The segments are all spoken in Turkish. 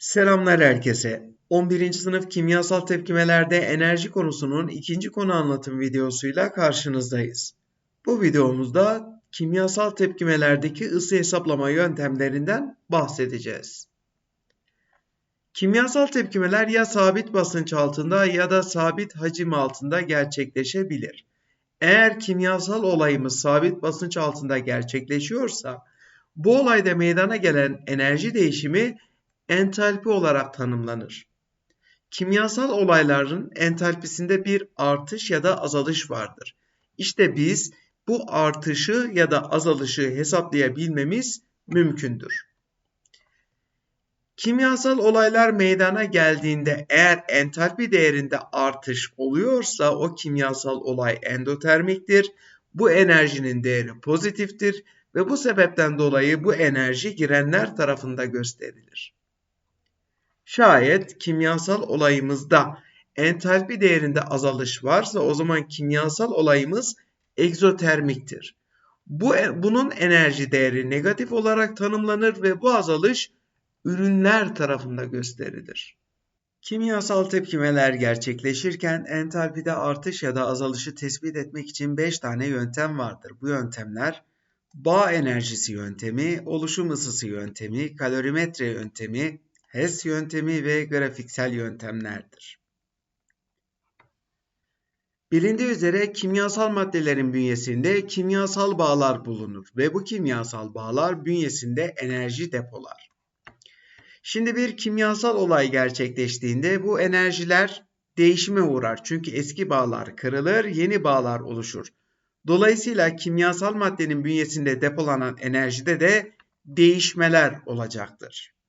Selamlar herkese. 11. sınıf kimyasal tepkimelerde enerji konusunun ikinci konu anlatım videosuyla karşınızdayız. Bu videomuzda kimyasal tepkimelerdeki ısı hesaplama yöntemlerinden bahsedeceğiz. Kimyasal tepkimeler ya sabit basınç altında ya da sabit hacim altında gerçekleşebilir. Eğer kimyasal olayımız sabit basınç altında gerçekleşiyorsa bu olayda meydana gelen enerji değişimi entalpi olarak tanımlanır. Kimyasal olayların entalpisinde bir artış ya da azalış vardır. İşte biz bu artışı ya da azalışı hesaplayabilmemiz mümkündür. Kimyasal olaylar meydana geldiğinde eğer entalpi değerinde artış oluyorsa o kimyasal olay endotermiktir. Bu enerjinin değeri pozitiftir ve bu sebepten dolayı bu enerji girenler tarafında gösterilir. Şayet kimyasal olayımızda entalpi değerinde azalış varsa o zaman kimyasal olayımız egzotermiktir. Bu, bunun enerji değeri negatif olarak tanımlanır ve bu azalış ürünler tarafında gösterilir. Kimyasal tepkimeler gerçekleşirken entalpide artış ya da azalışı tespit etmek için 5 tane yöntem vardır. Bu yöntemler bağ enerjisi yöntemi, oluşum ısısı yöntemi, kalorimetre yöntemi, HES yöntemi ve grafiksel yöntemlerdir. Bilindiği üzere kimyasal maddelerin bünyesinde kimyasal bağlar bulunur ve bu kimyasal bağlar bünyesinde enerji depolar. Şimdi bir kimyasal olay gerçekleştiğinde bu enerjiler değişime uğrar. Çünkü eski bağlar kırılır, yeni bağlar oluşur. Dolayısıyla kimyasal maddenin bünyesinde depolanan enerjide de değişmeler olacaktır.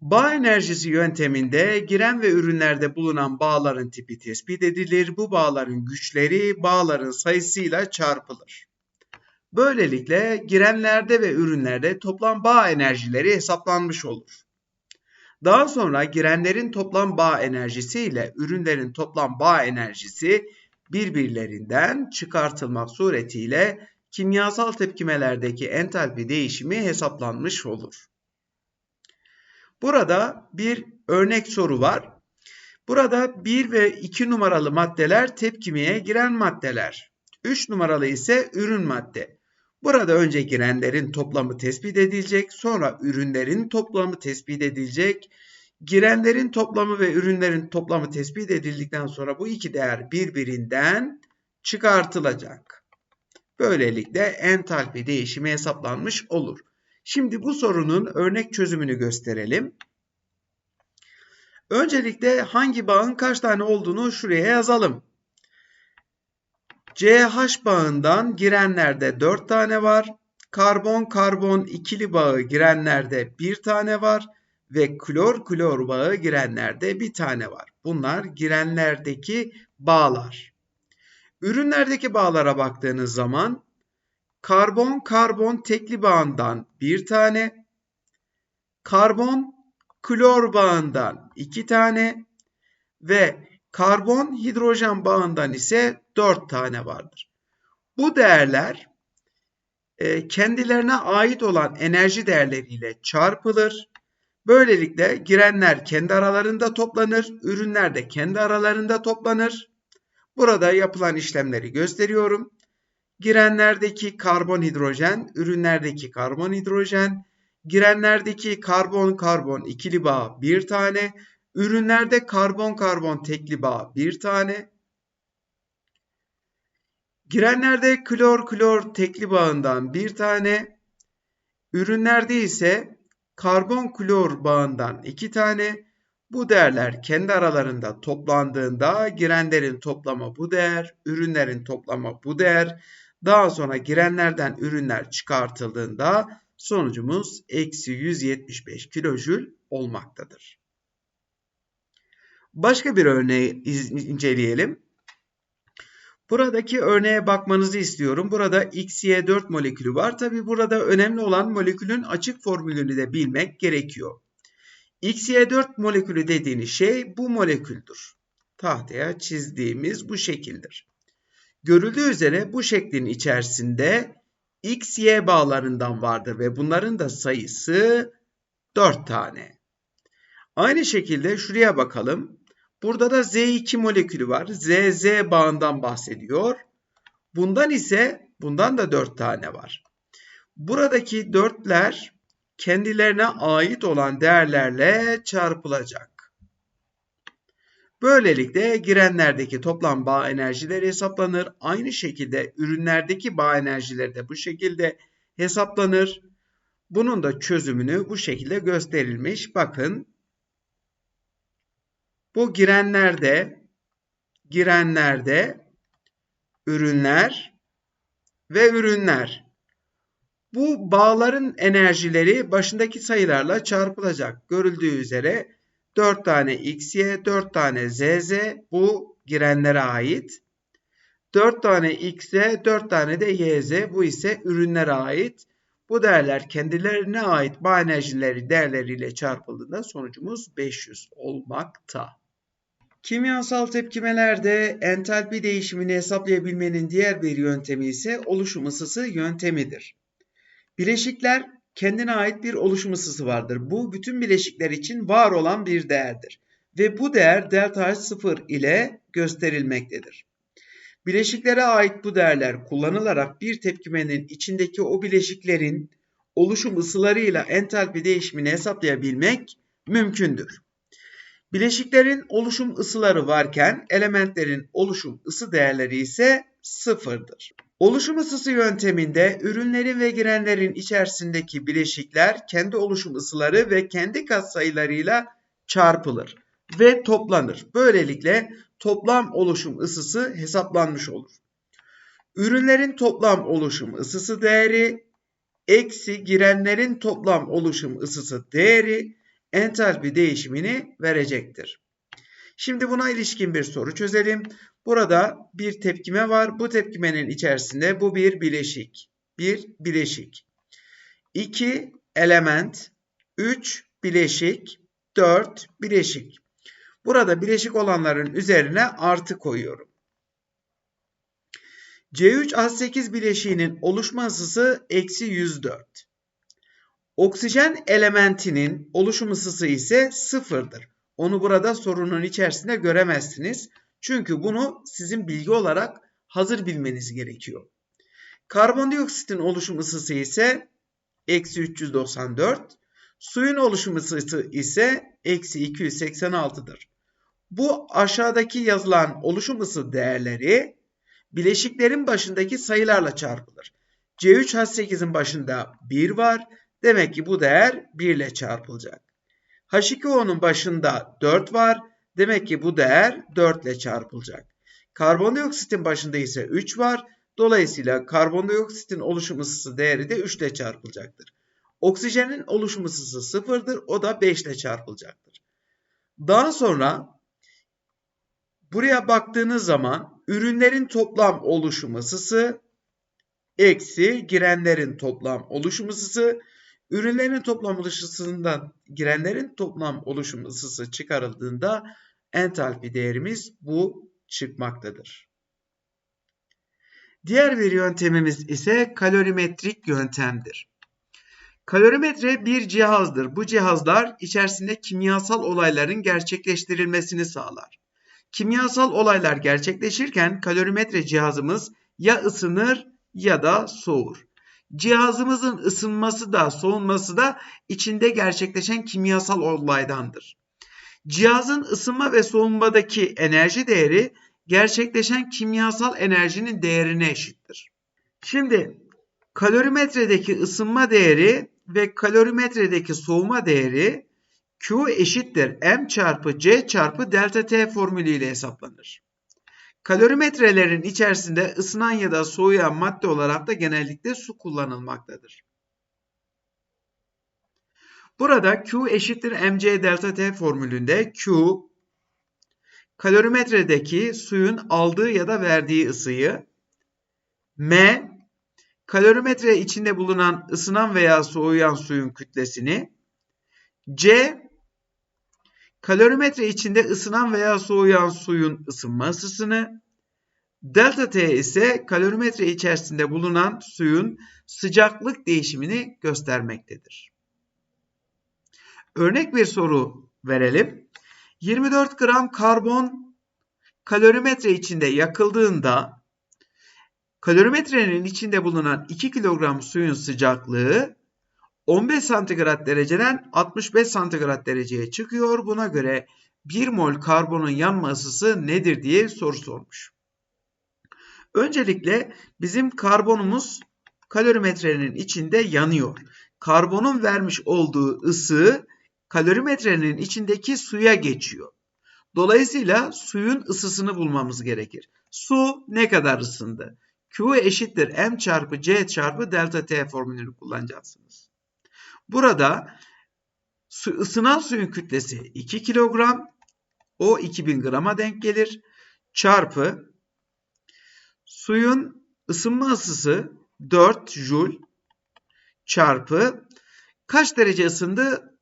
Bağ enerjisi yönteminde giren ve ürünlerde bulunan bağların tipi tespit edilir. Bu bağların güçleri bağların sayısıyla çarpılır. Böylelikle girenlerde ve ürünlerde toplam bağ enerjileri hesaplanmış olur. Daha sonra girenlerin toplam bağ enerjisi ile ürünlerin toplam bağ enerjisi birbirlerinden çıkartılmak suretiyle kimyasal tepkimelerdeki entalpi değişimi hesaplanmış olur. Burada bir örnek soru var. Burada 1 ve 2 numaralı maddeler tepkimeye giren maddeler. 3 numaralı ise ürün madde. Burada önce girenlerin toplamı tespit edilecek, sonra ürünlerin toplamı tespit edilecek. Girenlerin toplamı ve ürünlerin toplamı tespit edildikten sonra bu iki değer birbirinden çıkartılacak. Böylelikle entalpi değişimi hesaplanmış olur. Şimdi bu sorunun örnek çözümünü gösterelim. Öncelikle hangi bağın kaç tane olduğunu şuraya yazalım. CH bağından girenlerde 4 tane var. Karbon-karbon ikili bağı girenlerde 1 tane var ve klor-klor bağı girenlerde 1 tane var. Bunlar girenlerdeki bağlar. Ürünlerdeki bağlara baktığınız zaman karbon karbon tekli bağından bir tane, karbon klor bağından iki tane ve karbon hidrojen bağından ise dört tane vardır. Bu değerler e, kendilerine ait olan enerji değerleriyle çarpılır. Böylelikle girenler kendi aralarında toplanır, ürünler de kendi aralarında toplanır. Burada yapılan işlemleri gösteriyorum. Girenlerdeki karbon hidrojen, ürünlerdeki karbon hidrojen, girenlerdeki karbon karbon ikili bağ bir tane, ürünlerde karbon karbon tekli bağ bir tane, girenlerde klor klor tekli bağından bir tane, ürünlerde ise karbon klor bağından iki tane, bu değerler kendi aralarında toplandığında girenlerin toplamı bu değer, ürünlerin toplamı bu değer. Daha sonra girenlerden ürünler çıkartıldığında sonucumuz eksi 175 kilojül olmaktadır. Başka bir örneği inceleyelim. Buradaki örneğe bakmanızı istiyorum. Burada XY4 molekülü var. Tabi burada önemli olan molekülün açık formülünü de bilmek gerekiyor. XY4 molekülü dediğiniz şey bu moleküldür. Tahtaya çizdiğimiz bu şekildir. Görüldüğü üzere bu şeklin içerisinde XY bağlarından vardır ve bunların da sayısı 4 tane. Aynı şekilde şuraya bakalım. Burada da Z2 molekülü var. ZZ bağından bahsediyor. Bundan ise bundan da 4 tane var. Buradaki dörtler kendilerine ait olan değerlerle çarpılacak. Böylelikle girenlerdeki toplam bağ enerjileri hesaplanır. Aynı şekilde ürünlerdeki bağ enerjileri de bu şekilde hesaplanır. Bunun da çözümünü bu şekilde gösterilmiş. Bakın bu girenlerde girenlerde ürünler ve ürünler. Bu bağların enerjileri başındaki sayılarla çarpılacak. Görüldüğü üzere 4 tane XY, 4 tane ZZ bu girenlere ait. 4 tane XZ, 4 tane de YZ bu ise ürünlere ait. Bu değerler kendilerine ait bağ enerjileri değerleriyle çarpıldığında sonucumuz 500 olmakta. Kimyasal tepkimelerde entalpi değişimini hesaplayabilmenin diğer bir yöntemi ise oluşum ısısı yöntemidir. Bileşikler kendine ait bir oluşum ısısı vardır. Bu bütün bileşikler için var olan bir değerdir. Ve bu değer delta H0 ile gösterilmektedir. Bileşiklere ait bu değerler kullanılarak bir tepkimenin içindeki o bileşiklerin oluşum ısılarıyla entalpi değişimini hesaplayabilmek mümkündür. Bileşiklerin oluşum ısıları varken elementlerin oluşum ısı değerleri ise sıfırdır. Oluşum ısısı yönteminde ürünlerin ve girenlerin içerisindeki bileşikler kendi oluşum ısıları ve kendi katsayılarıyla çarpılır ve toplanır. Böylelikle toplam oluşum ısısı hesaplanmış olur. Ürünlerin toplam oluşum ısısı değeri eksi girenlerin toplam oluşum ısısı değeri entalpi değişimini verecektir. Şimdi buna ilişkin bir soru çözelim. Burada bir tepkime var. Bu tepkimenin içerisinde bu bir bileşik. Bir bileşik. 2 element, 3 bileşik, 4 bileşik. Burada bileşik olanların üzerine artı koyuyorum. C3H8 bileşiğinin oluşma ısısı eksi 104. Oksijen elementinin oluşum ısısı ise sıfırdır. Onu burada sorunun içerisinde göremezsiniz. Çünkü bunu sizin bilgi olarak hazır bilmeniz gerekiyor. Karbondioksitin oluşum ısısı ise eksi 394. Suyun oluşum ısısı ise eksi 286'dır. Bu aşağıdaki yazılan oluşum ısı değerleri bileşiklerin başındaki sayılarla çarpılır. C3H8'in başında 1 var. Demek ki bu değer 1 ile çarpılacak. H2O'nun başında 4 var. Demek ki bu değer 4 ile çarpılacak. Karbondioksitin başında ise 3 var. Dolayısıyla karbondioksitin oluşum ısısı değeri de 3 ile çarpılacaktır. Oksijenin oluşum ısısı 0'dır. O da 5 ile çarpılacaktır. Daha sonra buraya baktığınız zaman ürünlerin toplam oluşum ısısı eksi girenlerin toplam oluşum ısısı ürünlerin toplam ısısından girenlerin toplam oluşum ısısı çıkarıldığında entalpi değerimiz bu çıkmaktadır. Diğer bir yöntemimiz ise kalorimetrik yöntemdir. Kalorimetre bir cihazdır. Bu cihazlar içerisinde kimyasal olayların gerçekleştirilmesini sağlar. Kimyasal olaylar gerçekleşirken kalorimetre cihazımız ya ısınır ya da soğur. Cihazımızın ısınması da soğunması da içinde gerçekleşen kimyasal olaydandır. Cihazın ısınma ve soğunmadaki enerji değeri gerçekleşen kimyasal enerjinin değerine eşittir. Şimdi kalorimetredeki ısınma değeri ve kalorimetredeki soğuma değeri Q eşittir M çarpı C çarpı delta T formülüyle hesaplanır. Kalorimetrelerin içerisinde ısınan ya da soğuyan madde olarak da genellikle su kullanılmaktadır. Burada Q eşittir mc delta T formülünde Q kalorimetredeki suyun aldığı ya da verdiği ısıyı M kalorimetre içinde bulunan ısınan veya soğuyan suyun kütlesini C kalorimetre içinde ısınan veya soğuyan suyun ısınma ısısını delta T ise kalorimetre içerisinde bulunan suyun sıcaklık değişimini göstermektedir. Örnek bir soru verelim. 24 gram karbon kalorimetre içinde yakıldığında kalorimetrenin içinde bulunan 2 kilogram suyun sıcaklığı 15 santigrat dereceden 65 santigrat dereceye çıkıyor. Buna göre 1 mol karbonun yanma ısısı nedir diye soru sormuş. Öncelikle bizim karbonumuz kalorimetrenin içinde yanıyor. Karbonun vermiş olduğu ısı kalorimetrenin içindeki suya geçiyor. Dolayısıyla suyun ısısını bulmamız gerekir. Su ne kadar ısındı? Q eşittir M çarpı C çarpı delta T formülünü kullanacaksınız. Burada su, ısınan suyun kütlesi 2 kilogram. O 2000 grama denk gelir. Çarpı suyun ısınma ısısı 4 Joule çarpı kaç derece ısındı?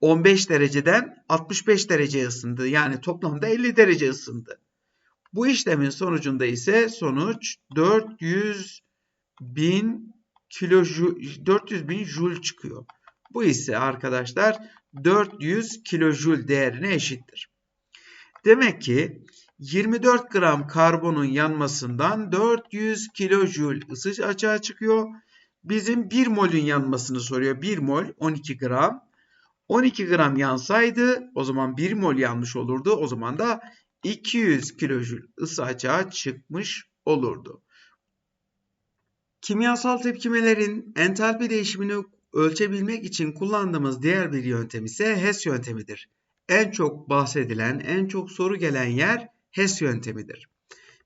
15 dereceden 65 derece ısındı. Yani toplamda 50 derece ısındı. Bu işlemin sonucunda ise sonuç 400 bin kilo 400 bin joule çıkıyor. Bu ise arkadaşlar 400 kilojoule değerine eşittir. Demek ki 24 gram karbonun yanmasından 400 kilojoule ısı açığa çıkıyor. Bizim 1 molün yanmasını soruyor. 1 mol 12 gram. 12 gram yansaydı o zaman 1 mol yanmış olurdu. O zaman da 200 kilojül ısı açığa çıkmış olurdu. Kimyasal tepkimelerin entalpi değişimini ölçebilmek için kullandığımız diğer bir yöntem ise HES yöntemidir. En çok bahsedilen, en çok soru gelen yer HES yöntemidir.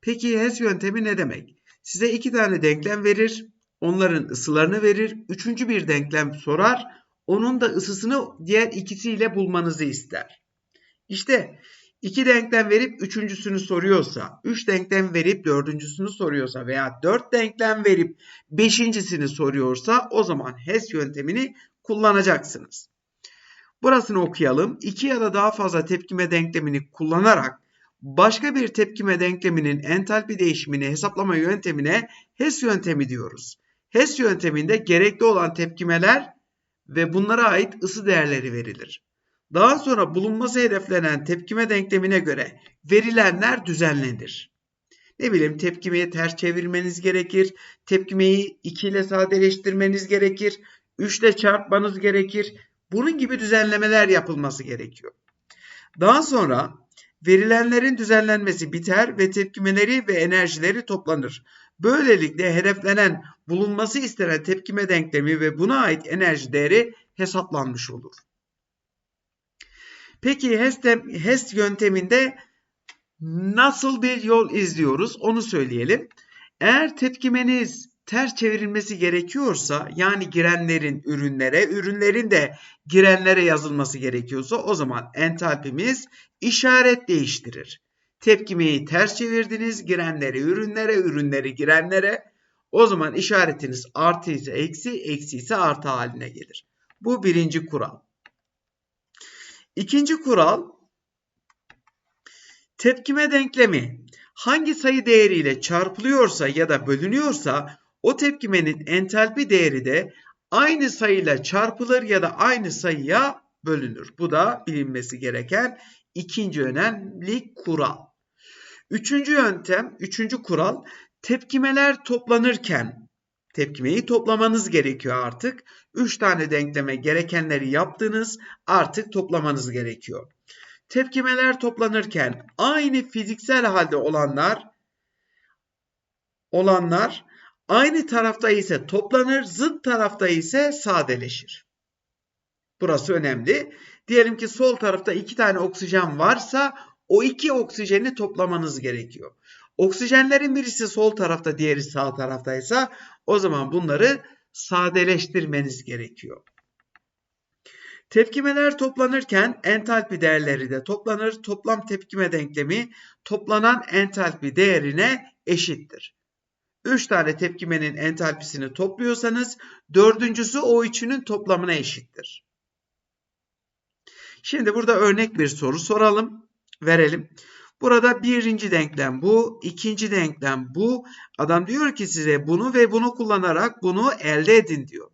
Peki HES yöntemi ne demek? Size iki tane denklem verir, onların ısılarını verir, üçüncü bir denklem sorar, onun da ısısını diğer ikisiyle bulmanızı ister. İşte iki denklem verip üçüncüsünü soruyorsa, üç denklem verip dördüncüsünü soruyorsa veya dört denklem verip beşincisini soruyorsa o zaman HES yöntemini kullanacaksınız. Burasını okuyalım. İki ya da daha fazla tepkime denklemini kullanarak başka bir tepkime denkleminin entalpi değişimini hesaplama yöntemine HES yöntemi diyoruz. HES yönteminde gerekli olan tepkimeler ve bunlara ait ısı değerleri verilir. Daha sonra bulunması hedeflenen tepkime denklemine göre verilenler düzenlenir. Ne bileyim tepkimeyi ters çevirmeniz gerekir. Tepkimeyi 2 ile sadeleştirmeniz gerekir. 3 ile çarpmanız gerekir. Bunun gibi düzenlemeler yapılması gerekiyor. Daha sonra verilenlerin düzenlenmesi biter ve tepkimeleri ve enerjileri toplanır. Böylelikle hedeflenen bulunması istenen tepkime denklemi ve buna ait enerji değeri hesaplanmış olur. Peki HES, HES yönteminde nasıl bir yol izliyoruz onu söyleyelim. Eğer tepkimeniz ters çevrilmesi gerekiyorsa yani girenlerin ürünlere, ürünlerin de girenlere yazılması gerekiyorsa o zaman entalpimiz işaret değiştirir. Tepkimeyi ters çevirdiniz, girenleri ürünlere, ürünleri girenlere. O zaman işaretiniz artı ise eksi, eksi ise artı haline gelir. Bu birinci kural. İkinci kural tepkime denklemi hangi sayı değeriyle çarpılıyorsa ya da bölünüyorsa o tepkimenin entalpi değeri de aynı sayıyla çarpılır ya da aynı sayıya bölünür. Bu da bilinmesi gereken ikinci önemli kural. Üçüncü yöntem, üçüncü kural tepkimeler toplanırken tepkimeyi toplamanız gerekiyor artık. Üç tane denkleme gerekenleri yaptınız artık toplamanız gerekiyor. Tepkimeler toplanırken aynı fiziksel halde olanlar olanlar aynı tarafta ise toplanır, zıt tarafta ise sadeleşir. Burası önemli. Diyelim ki sol tarafta iki tane oksijen varsa o iki oksijeni toplamanız gerekiyor. Oksijenlerin birisi sol tarafta, diğeri sağ taraftaysa o zaman bunları sadeleştirmeniz gerekiyor. Tepkimeler toplanırken entalpi değerleri de toplanır. Toplam tepkime denklemi toplanan entalpi değerine eşittir. 3 tane tepkimenin entalpisini topluyorsanız dördüncüsü o üçünün toplamına eşittir. Şimdi burada örnek bir soru soralım, verelim. Burada birinci denklem bu, ikinci denklem bu. Adam diyor ki size bunu ve bunu kullanarak bunu elde edin diyor.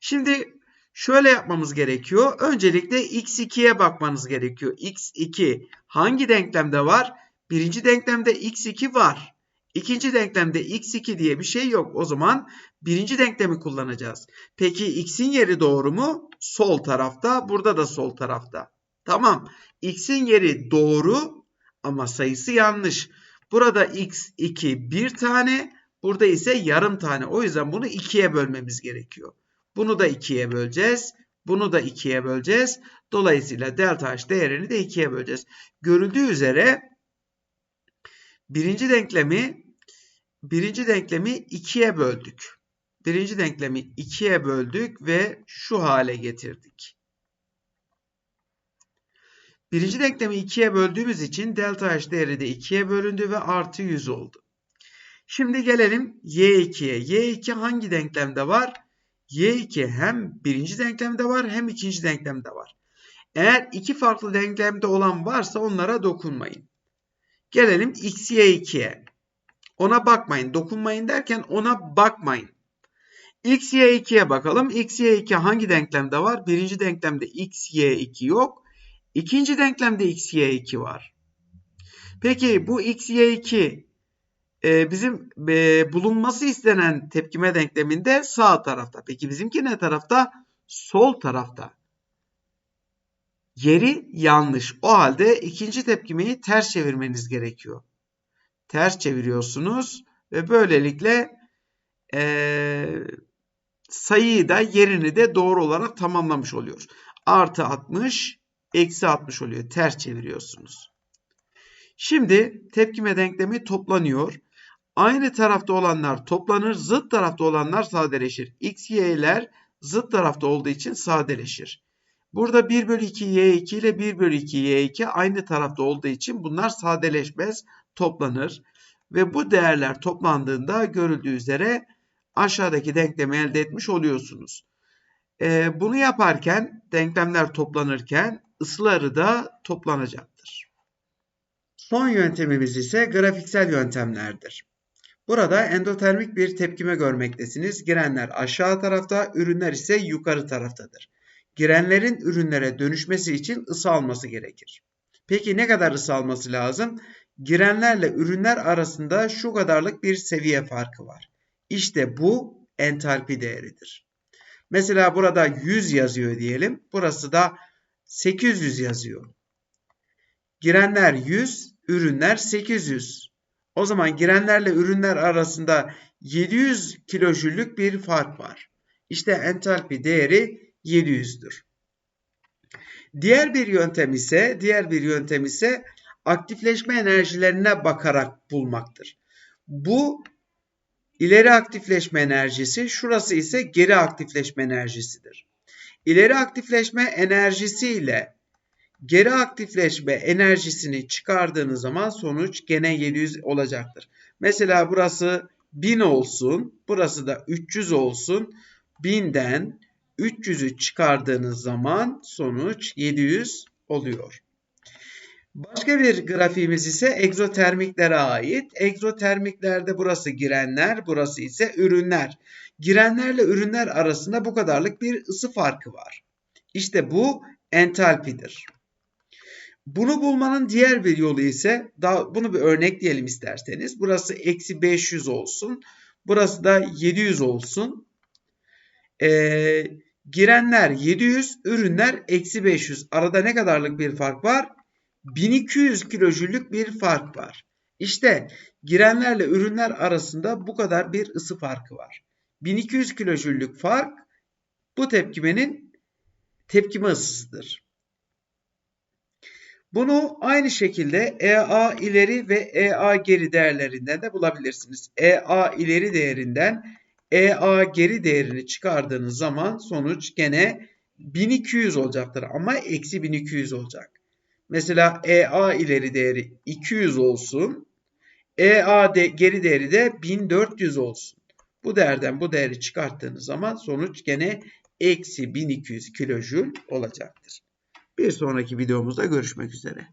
Şimdi Şöyle yapmamız gerekiyor. Öncelikle x2'ye bakmanız gerekiyor. x2 hangi denklemde var? Birinci denklemde x2 var. İkinci denklemde x2 diye bir şey yok. O zaman birinci denklemi kullanacağız. Peki x'in yeri doğru mu? Sol tarafta. Burada da sol tarafta. Tamam. x'in yeri doğru ama sayısı yanlış. Burada x2 bir tane. Burada ise yarım tane. O yüzden bunu ikiye bölmemiz gerekiyor. Bunu da ikiye böleceğiz. Bunu da ikiye böleceğiz. Dolayısıyla delta h değerini de ikiye böleceğiz. Görüldüğü üzere birinci denklemi birinci denklemi ikiye böldük. Birinci denklemi ikiye böldük ve şu hale getirdik. Birinci denklemi ikiye böldüğümüz için delta h değeri de ikiye bölündü ve artı 100 oldu. Şimdi gelelim y2'ye. y2 hangi denklemde var? y2 hem birinci denklemde var hem ikinci denklemde var. Eğer iki farklı denklemde olan varsa onlara dokunmayın. Gelelim x y2'ye. Ona bakmayın. Dokunmayın derken ona bakmayın. x y2'ye bakalım. x y2 hangi denklemde var? Birinci denklemde x y2 yok. İkinci denklemde x y2 var. Peki bu x y2 e, bizim e, bulunması istenen tepkime denkleminde sağ tarafta. Peki bizimki ne tarafta? Sol tarafta. Yeri yanlış. O halde ikinci tepkimeyi ters çevirmeniz gerekiyor. Ters çeviriyorsunuz ve böylelikle e, sayıyı da yerini de doğru olarak tamamlamış oluyor. Artı 60, eksi 60 oluyor. Ters çeviriyorsunuz. Şimdi tepkime denklemi toplanıyor. Aynı tarafta olanlar toplanır, zıt tarafta olanlar sadeleşir. X, y'ler zıt tarafta olduğu için sadeleşir. Burada 1 bölü 2 y2 ile 1 bölü 2 y2 aynı tarafta olduğu için bunlar sadeleşmez, toplanır. Ve bu değerler toplandığında görüldüğü üzere aşağıdaki denklemi elde etmiş oluyorsunuz. Ee, bunu yaparken denklemler toplanırken ısıları da toplanacaktır. Son yöntemimiz ise grafiksel yöntemlerdir. Burada endotermik bir tepkime görmektesiniz. Girenler aşağı tarafta, ürünler ise yukarı taraftadır. Girenlerin ürünlere dönüşmesi için ısı alması gerekir. Peki ne kadar ısı alması lazım? Girenlerle ürünler arasında şu kadarlık bir seviye farkı var. İşte bu entalpi değeridir. Mesela burada 100 yazıyor diyelim. Burası da 800 yazıyor. Girenler 100, ürünler 800. O zaman girenlerle ürünler arasında 700 kilojüllük bir fark var. İşte entalpi değeri 700'dür. Diğer bir yöntem ise, diğer bir yöntem ise aktifleşme enerjilerine bakarak bulmaktır. Bu ileri aktifleşme enerjisi, şurası ise geri aktifleşme enerjisidir. İleri aktifleşme enerjisi ile geri aktifleşme enerjisini çıkardığınız zaman sonuç gene 700 olacaktır. Mesela burası 1000 olsun, burası da 300 olsun. 1000'den 300'ü çıkardığınız zaman sonuç 700 oluyor. Başka bir grafiğimiz ise egzotermiklere ait. Egzotermiklerde burası girenler, burası ise ürünler. Girenlerle ürünler arasında bu kadarlık bir ısı farkı var. İşte bu entalpidir. Bunu bulmanın diğer bir yolu ise daha bunu bir örnekleyelim isterseniz. Burası eksi 500 olsun. Burası da 700 olsun. Ee, girenler 700, ürünler eksi 500. Arada ne kadarlık bir fark var? 1200 kilojüllük bir fark var. İşte girenlerle ürünler arasında bu kadar bir ısı farkı var. 1200 kilojüllük fark bu tepkimenin tepkime ısısıdır. Bunu aynı şekilde EA ileri ve EA geri değerlerinden de bulabilirsiniz. EA ileri değerinden EA geri değerini çıkardığınız zaman sonuç gene 1200 olacaktır ama eksi 1200 olacak. Mesela EA ileri değeri 200 olsun. EA de, geri değeri de 1400 olsun. Bu değerden bu değeri çıkarttığınız zaman sonuç gene eksi 1200 kilojül olacaktır. Bir sonraki videomuzda görüşmek üzere.